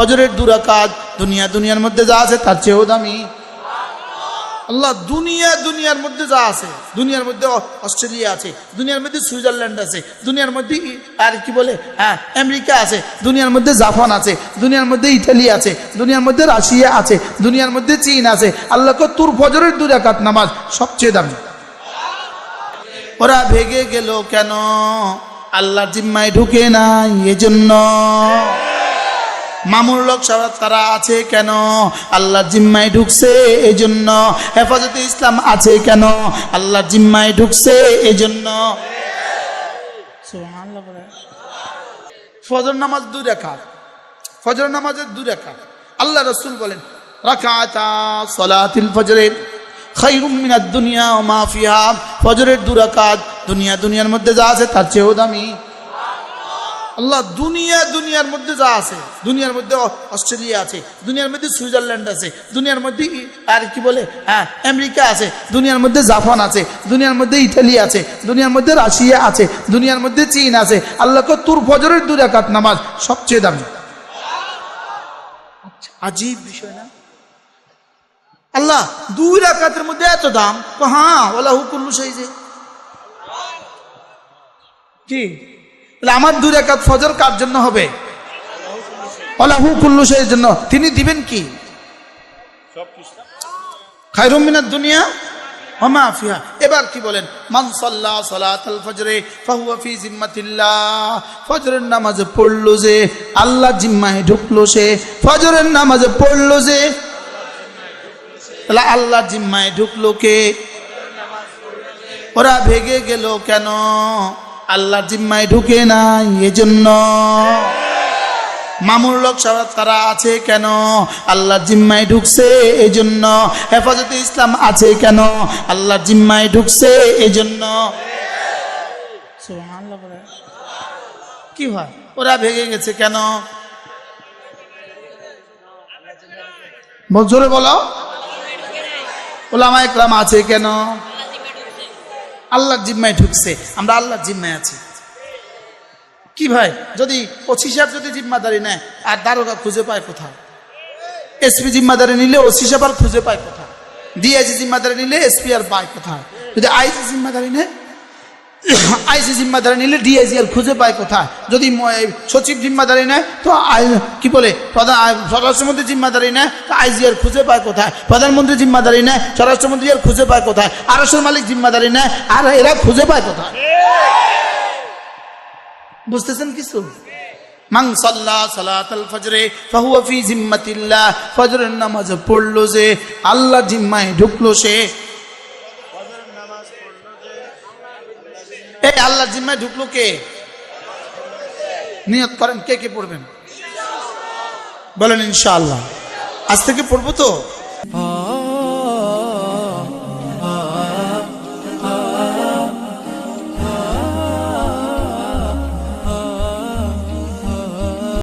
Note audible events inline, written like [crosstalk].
ফজরের দুরাকাত দুনিয়া দুনিয়ার মধ্যে যা আছে তার চেয়েও দামি। আল্লাহ দুনিয়া দুনিয়ার মধ্যে যা আছে, দুনিয়ার মধ্যে অস্ট্রেলিয়া আছে, দুনিয়ার মধ্যে সুইজারল্যান্ড আছে, দুনিয়ার মধ্যে আর কি বলে হ্যাঁ আমেরিকা আছে, দুনিয়ার মধ্যে জাপান আছে, দুনিয়ার মধ্যে ইটালি আছে, দুনিয়ার মধ্যে রাশিয়া আছে, দুনিয়ার মধ্যে চীন আছে। আল্লাহকে তোর ফজরের দুরাকাত নামাজ সবচেয়ে দামি। ওরা ভেগে গেল কেন? আল্লাহর জিম্মায় ঢুকে নাই, এজন্য। মামুর লোক সব তারা আছে কেন? আল্লাহর জিম্মায় ঢুকছে এই জন্য হেফাজতে ইসলাম আছে কেন? আল্লাহর জিম্মায় ঢুকছে এই জন্য ফজর নামাজ দুই রেখা ফজর নামাজের দুই রেখা আল্লাহ রসুল বলেন দুনিয়া মাফিয়া ফজরের দু দুনিয়া দুনিয়ার মধ্যে যা আছে তার চেয়েও দামি। আল্লাহ দুনিয়া দুনিয়ার মধ্যে যা আছে দুনিয়ার মধ্যে অস্ট্রেলিয়া আছে দুনিয়ার মধ্যে সুইজারল্যান্ড আছে দুনিয়ার মধ্যে আর কি বলে হ্যাঁ আমেরিকা আছে দুনিয়ার মধ্যে জাপান আছে দুনিয়ার মধ্যে ইটালি আছে দুনিয়ার মধ্যে রাশিয়া আছে দুনিয়ার মধ্যে চীন আছে আল্লাহকে তোর ফজরের দু রাকাত নামাজ সবচেয়ে দামি। আচ্ছা, আজীব বিষয় না? আল্লাহ দুই রাকাতের মধ্যে এত দাম? তো হ্যাঁ ওলা হুকুল্লু সেই যে কি? তাহলে আমার দুই রাকাত ফজর কার জন্য হবে? ওলা হুকুল্লু সেই জন্য। তিনি দিবেন কি? খায়রুম মিনাদ দুনিয়া ওমা ফিহা এবার কি বলেন? মান ফজরে ফাহুয়া ফি জিম্মাতিল্লাহ। ফজরের নামাজে পড়ল যে আল্লাহ জিম্মায় ঢুকলো সে। ফজরের নামাজে পড়ল যে তাহলে আল্লাহ জিম্মায় ঢুকলো কে? ওরা ভেগে গেল কেন? আল্লাহ জিম্মায় ঢুকে নাই, এজন্য। মামুর লোক সব তারা আছে কেন? আল্লাহ জিম্মায় ঢুকছে এই জন্য হেফাজতে ইসলাম আছে কেন? আল্লাহ জিম্মায় ঢুকছে এই জন্য কি হয়? ওরা ভেঙে গেছে কেন? জোরে বলো। ওলামা একরাম আছে কেন? আল্লাহর জিম্মায় ঢুকছে, আমরা আল্লাহর জিম্মায় আছি। কি ভাই? যদি পঁচিশ হাজার যদি জিম্মাদারি নেয়, আর দারোগা খুঁজে পায় কোথাও এসপি জিম্মাদারি নিলে ওসি সাহেব আর খুঁজে পায় কোথায়? ডিআইজি জিম্মাদারি নিলে এসপি আর পায় কোথায়? যদি আইজি জিম্মাদারি নেয় [coughs] আইসি জিম্মাদারি নিলে ডিআইজি আর খুঁজে পায় কোথায়? যদি সচিব জিম্মাদারি নেয়, তো কি বলে, প্রধান স্বরাষ্ট্রমন্ত্রী জিম্মাদারি নেয়, তো আইজি আর খুঁজে পায় কোথায়? প্রধানমন্ত্রী জিম্মাদারি নেয়, স্বরাষ্ট্রমন্ত্রী আর খুঁজে পায় কোথায়? আরসের মালিক জিম্মাদারি নেয়, আর এরা খুঁজে পায় কোথায়? বুঝতেছেন কিছু? মাং সাল্লা সালাতাল ফজরে, ফাহুয়া ফি জিম্মাতিল্লাহ। ফজরের নামাজ পড়ল যে, আল্লাহ জিম্মায় ঢুকলো সে এই আল্লাহ জিম্মায় ঢুকলো কে? নিয়ত করেন, কে কে পড়বেন? বলেন, ইনশাআল্লাহ। আজ থেকে পড়ব তো?